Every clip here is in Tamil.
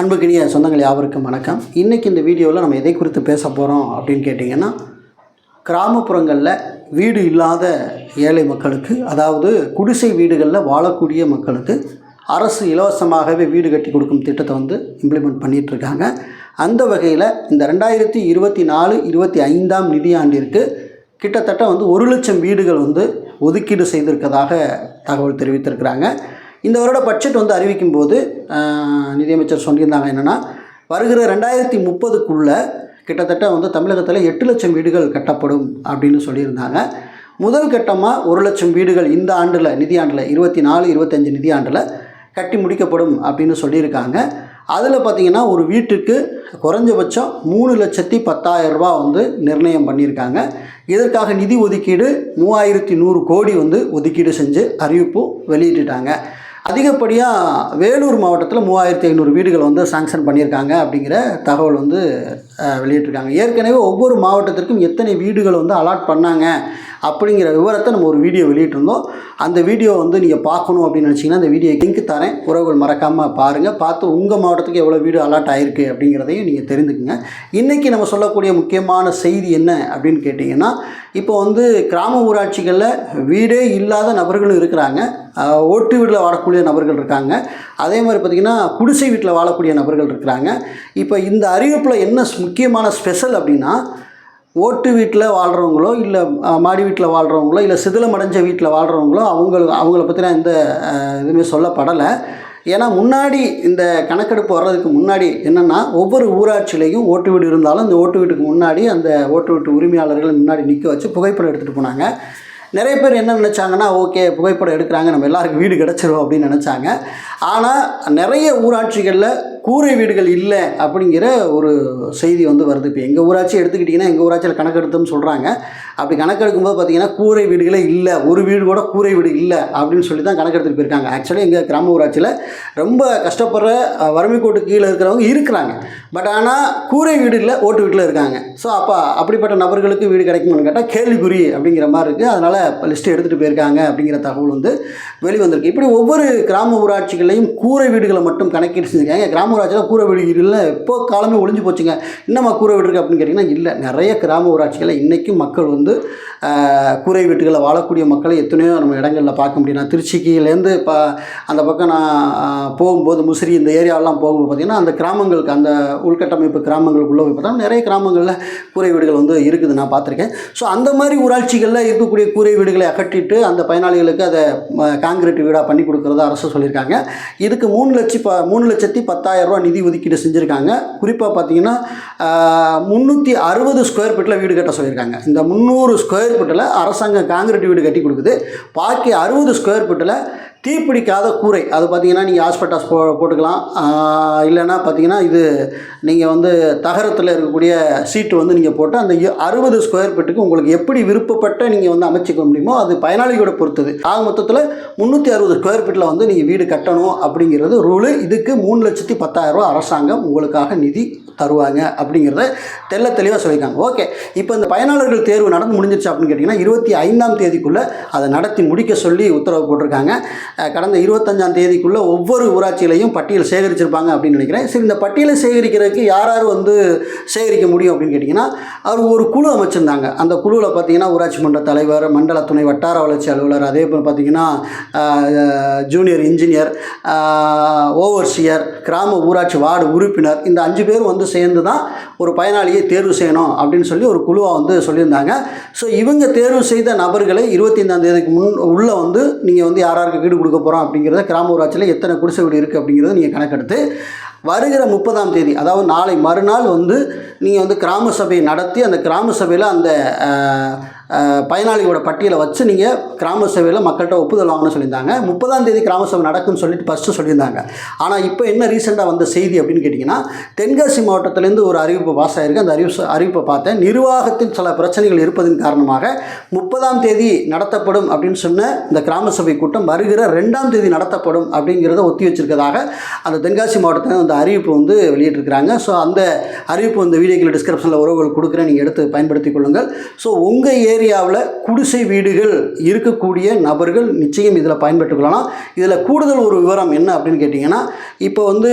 அன்புக்கினிய சொந்தங்கள் யாவருக்கும் வணக்கம். இன்றைக்கி இந்த வீடியோவில் நம்ம எதை குறித்து பேச போகிறோம் அப்படின்னு கேட்டிங்கன்னா கிராமப்புறங்களில் வீடு இல்லாத ஏழை மக்களுக்கு அதாவது குடிசை வீடுகளில் வாழக்கூடிய மக்களுக்கு அரசு இலவசமாகவே வீடு கட்டி கொடுக்கும் திட்டத்தை வந்து இம்ப்ளிமெண்ட் பண்ணிகிட்ருக்காங்க இருக்காங்க அந்த வகையில் இந்த ரெண்டாயிரத்தி இருபத்தி நாலு இருபத்தி ஐந்தாம் நிதியாண்டிற்கு கிட்டத்தட்ட வந்து ஒரு லட்சம் வீடுகள் வந்து ஒதுக்கீடு செய்திருக்கதாக தகவல் தெரிவித்திருக்கிறாங்க. இந்த வருட பட்ஜெட் வந்து அறிவிக்கும் போது நிதியமைச்சர் சொல்லியிருந்தாங்க என்னென்னா வருகிற ரெண்டாயிரத்தி முப்பதுக்குள்ளே கிட்டத்தட்ட வந்து தமிழகத்தில் எட்டு லட்சம் வீடுகள் கட்டப்படும் அப்படின்னு சொல்லியிருந்தாங்க. முதல் கட்டமாக ஒரு லட்சம் வீடுகள் இந்த ஆண்டில் நிதியாண்டில் இருபத்தி நாலு இருபத்தஞ்சு நிதியாண்டில் கட்டி முடிக்கப்படும் அப்படின்னு சொல்லியிருக்காங்க. அதில் பார்த்தீங்கன்னா ஒரு வீட்டுக்கு குறைஞ்சபட்சம் மூணு லட்சத்தி பத்தாயிரம் ரூபாய் வந்து நிர்ணயம் பண்ணியிருக்காங்க. இதற்காக நிதி ஒதுக்கீடு மூவாயிரத்தி நூறு கோடி வந்து ஒதுக்கீடு செஞ்சு அறிவிப்பு வெளியிட்டுட்டாங்க. அதிகப்படியாக வேலூர் மாவட்டத்தில் மூவாயிரத்தி ஐநூறு வீடுகள் வந்து சாங்ஷன் பண்ணியிருக்காங்க அப்படிங்கிற தகவல் வந்து வெளியிட்டிருக்காங்க. ஏற்கனவே ஒவ்வொரு மாவட்டத்திற்கும் எத்தனை வீடுகள் வந்து அலாட் பண்ணாங்க அப்படிங்கிற விவரத்தை நம்ம ஒரு வீடியோ வெளியிட்டிருந்தோம். அந்த வீடியோ வந்து நீங்கள் பார்க்கணும் அப்படின்னு நினச்சிங்கன்னா அந்த வீடியோ லிங்க் தரேன். உறவுகள் மறக்காமல் பாருங்கள் பார்த்து உங்கள் மாவட்டத்துக்கு எவ்வளோ வீடு அலாட் ஆகிருக்கு அப்படிங்கிறதையும் நீங்கள் தெரிஞ்சுக்குங்க. இன்றைக்கி நம்ம சொல்லக்கூடிய முக்கியமான செய்தி என்ன அப்படின்னு கேட்டிங்கன்னா இப்போ வந்து கிராம ஊராட்சிகளில் வீடே இல்லாத நபர்களும் இருக்கிறாங்க. ஓட்டு வீட்டில் வாழக்கூடிய நபர்கள் இருக்காங்க. அதே மாதிரி பார்த்திங்கன்னா குடிசை வீட்டில் வாழக்கூடிய நபர்கள் இருக்கிறாங்க. இப்போ இந்த அறிவிப்பில் என்ன முக்கியமான ஸ்பெஷல் அப்படின்னா ஓட்டு வீட்டில் வாழ்கிறவங்களோ இல்லை மாடி வீட்டில் வாழ்கிறவங்களோ இல்லை சிதிலமடைஞ்ச வீட்டில் வாழ்கிறவங்களோ அவங்களுக்கு அவங்கள பற்றின எந்த இதுவுமே சொல்லப்படலை. ஏன்னா முன்னாடி இந்த கணக்கெடுப்பு வர்றதுக்கு முன்னாடி என்னென்னா ஒவ்வொரு ஊராட்சியிலையும் ஓட்டு வீடு இருந்தாலும் அந்த ஓட்டு வீட்டுக்கு முன்னாடி அந்த ஓட்டு வீட்டு உரிமையாளர்கள் முன்னாடி நிற்க வச்சு புகைப்படம் எடுத்துகிட்டு போனாங்க. நிறைய பேர் என்ன நினச்சாங்கன்னா ஓகே புகைப்படம் எடுக்கிறாங்க நம்ம எல்லாருக்கும் வீடு கிடச்சிரும் அப்படின்னு நினச்சாங்க. ஆனால் நிறைய ஊராட்சிகளில் கூரை வீடுகள் இல்லை அப்படிங்கிற ஒரு செய்தி வந்து வருது. இப்போ எங்கள் ஊராட்சி எடுத்துக்கிட்டிங்கன்னா எங்கள் ஊராட்சியில் கணக்கெடுத்தோம்னு சொல்கிறாங்க அப்படி கணக்கெடுக்கும்போது பார்த்தீங்கன்னா கூரை வீடுகளே இல்லை. ஒரு வீடு கூட கூரை வீடு இல்லை அப்படின்னு சொல்லி தான் கணக்கெடுத்துட்டு போயிருக்காங்க. ஆக்சுவலி எங்கள் கிராம ஊராட்சியில் ரொம்ப கஷ்டப்படுற வறுமை கோட்டு கீழே இருக்கிறவங்க இருக்கிறாங்க. பட் ஆனால் கூரை வீடு இல்லை ஓட்டு வீட்டில் இருக்காங்க. ஸோ அப்போ அப்படிப்பட்ட நபர்களுக்கு வீடு கிடைக்குமான்னு கேட்டால் கேள்விக்குறி அப்படிங்கிற மாதிரி இருக்குது அதனால் லிஸ்ட்டு எடுத்துகிட்டு போயிருக்காங்க அப்படிங்கிற தகவல் வந்து வெளிவந்திருக்கு. இப்படி ஒவ்வொரு கிராம ஊராட்சிகளையும் கூரை வீடுகளை மட்டும் கணக்கீடு செஞ்சுருக்காங்க. கிராம ஊராட்சியில் கூரை வீடு இப்போ காலமே ஒழிஞ்சு போச்சுங்க. இன்னமா கூரை வீடு இருக்குது அப்படின்னு கேட்டிங்கன்னா இல்லை. நிறைய கிராம ஊராட்சிகளில் இன்றைக்கும் மக்கள் வந்து கூரை வீட்டுகளில் வாழக்கூடிய மக்களை எத்தனையோ நம்ம இடங்களில் பார்க்க முடியும் நான் திருச்சிக்கிலேருந்து இப்போ அந்த பக்கம் நான் போகும்போது முசிறி இந்த ஏரியாவெலாம் போகும்போது பார்த்திங்கன்னா அந்த கிராமங்களுக்கு அந்த உள்கட்டமைப்பு கிராமங்களுக்குள்ளே போய் பார்த்தா நிறைய கிராமங்களில் கூரை வீடுகள் வந்து இருக்குது நான் பார்த்துருக்கேன். ஸோ அந்த மாதிரி ஊராட்சிகளில் இருக்கக்கூடிய கூரை வீடுகளை அகற்றிட்டு அந்த பயனாளிகளுக்கு அதை காங்கிரீட் வீடாக பண்ணி கொடுக்குறதா அரசு சொல்லியிருக்காங்க. இதுக்கு மூணு லட்சம் ப மூணு லட்சத்தி பத்தாயிரம் ரூபா நிதி ஒதுக்கீடு செஞ்சுருக்காங்க. குறிப்பாக பார்த்தீங்கன்னா முந்நூற்றி அறுபது ஸ்கொயர் ஃபீட்டில் வீடு கட்ட சொல்லியிருக்காங்க. இந்த முந்நூறு ஸ்கொயர் ஃபீட்டில் அரசாங்கம் காங்கிரீட் வீடு கட்டி கொடுக்குது. பாக்கி அறுபது ஸ்கொயர் ஃபீட்டில் தீப்பிடிக்காத கூரை. அது பார்த்தீங்கன்னா நீங்கள் ஹாஸ்பிட்டல்ஸ் போ போட்டுக்கலாம். இல்லைன்னா பார்த்தீங்கன்னா இது நீங்கள் வந்து தகரத்தில் இருக்கக்கூடிய சீட்டு வந்து நீங்கள் போட்டு அந்த அறுபது ஸ்கொயர் ஃபீட்டுக்கு உங்களுக்கு எப்படி விருப்பப்பட்ட நீங்கள் வந்து அமைச்சிக்க முடியுமோ அது பயனாளிகளோட பொறுத்தது. ஆக மொத்தத்தில் முந்நூற்றி அறுபது ஸ்கொயர் ஃபீட்டில் வந்து நீங்கள் வீடு கட்டணும் அப்படிங்கிறது ரூலு இதுக்கு மூணு லட்சத்தி பத்தாயிரரூபா அரசாங்கம் உங்களுக்காக நிதி தருவாங்க அப்படிங்கிறத தெள்ள தெளிவாக சொல்லியிருக்காங்க. ஓகே. இப்போ இந்த பயனாளர்கள் தேர்வு நடந்து முடிஞ்சிருச்சு அப்படின்னு கேட்டிங்கன்னா இருபத்தி ஐந்தாம் தேதிக்குள்ளே அதை நடத்தி முடிக்க சொல்லி உத்தரவு போட்டிருக்காங்க. கடந்த இருபத்தஞ்சாம் தேதிக்குள்ளே ஒவ்வொரு ஊராட்சியிலையும் பட்டியல் சேகரிச்சிருப்பாங்க அப்படின்னு நினைக்கிறேன். சரி இந்த பட்டியலை சேகரிக்கிறதுக்கு யார் யார் வந்து சேகரிக்க முடியும் அப்படின்னு கேட்டிங்கன்னா அவர் ஒரு குழு அமைச்சிருந்தாங்க. அந்த குழுவில் பார்த்தீங்கன்னா ஊராட்சி மன்ற தலைவர் மண்டல துணை வட்டார வளர்ச்சி அலுவலர் அதே போல் பார்த்தீங்கன்னா ஜூனியர் இன்ஜினியர் ஓவர்சியர் கிராம ஊராட்சி வார்டு உறுப்பினர் இந்த அஞ்சு பேர் வந்து சேர்ந்து தான் ஒரு பயனாளியை தேர்வு செய்யணும் அப்படின்னு சொல்லி ஒரு குழுவாக வந்து சொல்லியிருந்தாங்க. ஸோ இவங்க தேர்வு செய்த நபர்களை இருபத்தைந்தாம் தேதிக்கு முன் உள்ளே வந்து நீங்கள் வந்து யாராருக்கு வீடு கொடுக்க போகிறோம் அப்படிங்கிறத கிராம ஊராட்சியில் எத்தனை குடிசை வீடு இருக்குது அப்படிங்கிறத நீங்கள் கணக்கெடுத்து வருகிற முப்பதாம் தேதி அதாவது நாளை மறுநாள் வந்து நீங்கள் வந்து கிராம சபையை நடத்தி அந்த கிராம சபையில் அந்த பயனாளிகளோட பட்டியலை வச்சு நீங்கள் கிராம சபையில் மக்கள்கிட்ட ஒப்புதல் வாங்கணும்னு சொல்லியிருந்தாங்க. முப்பதாம் தேதி கிராம சபை நடக்கும்னு சொல்லிட்டு ஃபஸ்ட்டு சொல்லியிருந்தாங்க. ஆனால் இப்போ என்ன ரீசெண்டாக வந்த செய்தி அப்படின்னு கேட்டிங்கன்னா தென்காசி மாவட்டத்திலேருந்து ஒரு அறிவிப்பு பாஸ் ஆகிருக்கு அந்த அறிவு அறிவிப்பை பார்த்தேன். நிர்வாகத்தில் சில பிரச்சனைகள் இருப்பதன் காரணமாக முப்பதாம் தேதி நடத்தப்படும் அப்படின்னு சொன்ன இந்த கிராம சபை கூட்டம் வருகிற ரெண்டாம் தேதி நடத்தப்படும் அப்படிங்கிறத ஒத்தி வச்சிருக்கதாக அந்த தென்காசி மாவட்டத்தில் அந்த அறிவிப்பு வந்து வெளியிட்டிருக்கிறாங்க. ஸோ அந்த அறிவிப்பு இந்த வீடியோக்கள் டிஸ்கிரிப்ஷனில் உறவுகள் கொடுக்குறேன். நீங்கள் எடுத்து பயன்படுத்திக் கொள்ளுங்கள். ஸோ உங்கள் ஏரியாவில் குடிசை வீடுகள் இருக்கக்கூடிய நபர்கள் நிச்சயம் இதில் பயன்பெற்றுக் கொள்ளலாம். இதில் கூடுதல் ஒரு விவரம் என்ன அப்படின்னு கேட்டிங்கன்னா இப்போ வந்து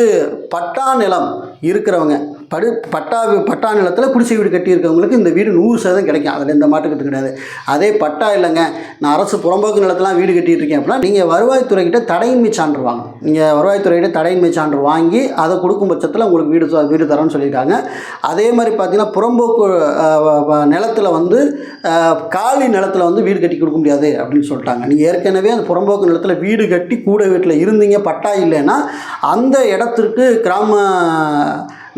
பட்டா நிலம் இருக்கிறவங்க படு பட்டா பட்டா நிலத்தில் குடிசை வீடு கட்டியிருக்கவங்களுக்கு இந்த வீடு நூறு சதவீதம் கிடைக்கும். அதில் எந்த மாட்டுக்கிறது கிடையாது. அதே பட்டா இல்லைங்க. நான் அரசு புறம்போக்கு நிலத்தெல்லாம் வீடு கட்டிகிட்டு இருக்கேன் அப்படின்னா நீங்கள் வருவாய்த்துறைக்கிட்ட தடையின்மை சான்று வாங்க நீங்கள் வருவாய்த்துறைகிட்ட தடையின்மை சான்று வாங்கி அதை கொடுக்கும் பட்சத்தில் உங்களுக்கு வீடு வீடு தரேன்னு சொல்லியிருக்காங்க. அதே மாதிரி பார்த்தீங்கன்னா புறம்போக்கு நிலத்தில் வந்து காலி நிலத்தில் வந்து வீடு கட்டி கொடுக்க முடியாது அப்படின்னு சொல்லிட்டாங்க. நீங்கள் ஏற்கனவே அந்த புறம்போக்கு நிலத்தில் வீடு கட்டி கூட வீட்டில் இருந்தீங்க பட்டா இல்லைன்னா அந்த இடத்திற்கு கிராம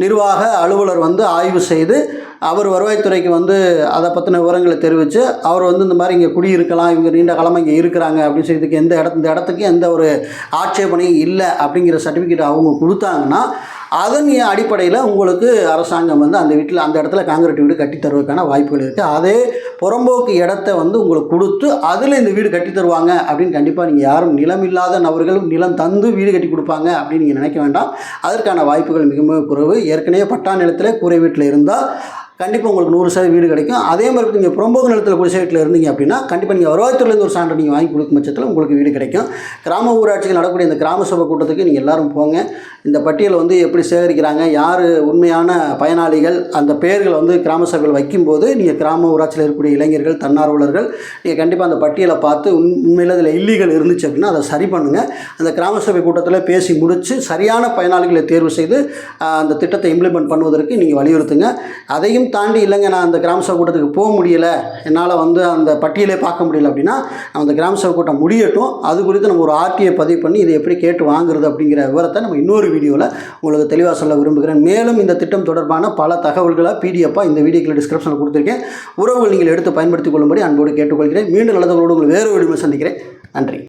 நிர்வாக அலுவலர் வந்து ஆய்வு செய்து அவர் வருவாய்த்துறைக்கு வந்து அதை பற்றின விவரங்களை தெரிவித்து அவர் வந்து இந்த மாதிரி இங்கே குடியிருக்கலாம் இவங்க நீண்ட காலமாக இங்கே இருக்கிறாங்க அப்படின்னு சொல்லி இதுக்கு எந்த இடத்து இந்த இடத்துக்கு எந்த ஒரு ஆட்சேபனையும் இல்லை அப்படிங்கிற சர்டிஃபிகேட் அவங்க கொடுத்தாங்கன்னா அதன் அடிப்படையில் உங்களுக்கு அரசாங்கம் வந்து அந்த வீட்டில் அந்த இடத்துல காங்கிரீட் வீடு கட்டித்தருவதற்கான வாய்ப்புகள் இருக்குது அதே புறம்போக்கு இடத்த வந்து உங்களுக்கு கொடுத்து அதில் இந்த வீடு கட்டி தருவாங்க அப்படின்னு கண்டிப்பாக நீங்கள் யாரும் நிலம் இல்லாத நபர்கள் நிலம் தந்து வீடு கட்டி கொடுப்பாங்க அப்படின்னு நீங்கள் நினைக்க வேண்டாம். அதற்கான வாய்ப்புகள் மிக மிக குறைவு. ஏற்கனவே பட்டா நிலத்தில் கூரை வீட்டில் இருந்தால் கண்டிப்பாக உங்களுக்கு நூறு சதவீத வீடு கிடைக்கும். அதே மாதிரி நீங்கள் புறம்போக்கு நிலத்தில் குடிசை வீட்டில் இருந்தீங்க அப்படின்னா கண்டிப்பாக நீங்கள் வருவாய்த்துறையிலேருந்து ஒரு சான்று நீங்கள் வாங்கி கொடுக்கும் பட்சத்தில் உங்களுக்கு வீடு கிடைக்கும். கிராம ஊராட்சிகள் நடக்கக்கூடிய இந்த கிராம சபை கூட்டத்துக்கு நீங்கள் எல்லாரும் போங்க. இந்த பட்டியலை வந்து எப்படி சேகரிக்கிறாங்க யார் உண்மையான பயனாளிகள் அந்த பெயர்களை வந்து கிராம சபைகள் வைக்கும்போது நீங்கள் கிராம ஊராட்சியில் இருக்கக்கூடிய இளைஞர்கள் தன்னார்வலர்கள் நீங்கள் கண்டிப்பாக அந்த பட்டியலை பார்த்து உண் உண்மையில் அதில் இல்லீகல் இருந்துச்சு அப்படின்னா அதை சரி பண்ணுங்கள் அந்த கிராம சபை கூட்டத்தில் பேசி முடித்து சரியான பயனாளிகளை தேர்வு செய்து அந்த திட்டத்தை இம்ப்ளிமெண்ட் பண்ணுவதற்கு நீங்கள் வலியுறுத்துங்க. அதையும் தாண்டி இல்லைங்க நான் அந்த கிராம சபை கூட்டத்துக்கு போக முடியலை. என்னால் வந்து அந்த பட்டியலே பார்க்க முடியல அப்படின்னா அந்த கிராம சபை கூட்டம் முடியட்டும். அது குறித்து நம்ம ஒரு ஆர்டிஐ பதிவு பண்ணி இதை எப்படி கேட்டு வாங்குறது அப்படிங்கிற விவரத்தை நம்ம இன்னொரு வீடியோவில் உங்களுக்கு தெளிவாக சொல்ல விரும்புகிறேன். மேலும் இந்த திட்டம் தொடர்பான பல தகவல்களை பிடிஎஃபாக இந்த வீடியோக்கில் டிஸ்கிரிப்ஷனில் கொடுத்துருக்கேன். உறவுகள் நீங்கள் எடுத்து பயன்படுத்திக் கொள்ளும்படி அன்போடு கேட்டுக்கொள்கிறேன். மீண்டும் நல்லதவர்களோடு உங்களை வேறு வீடியோ சந்திக்கிறேன். நன்றி.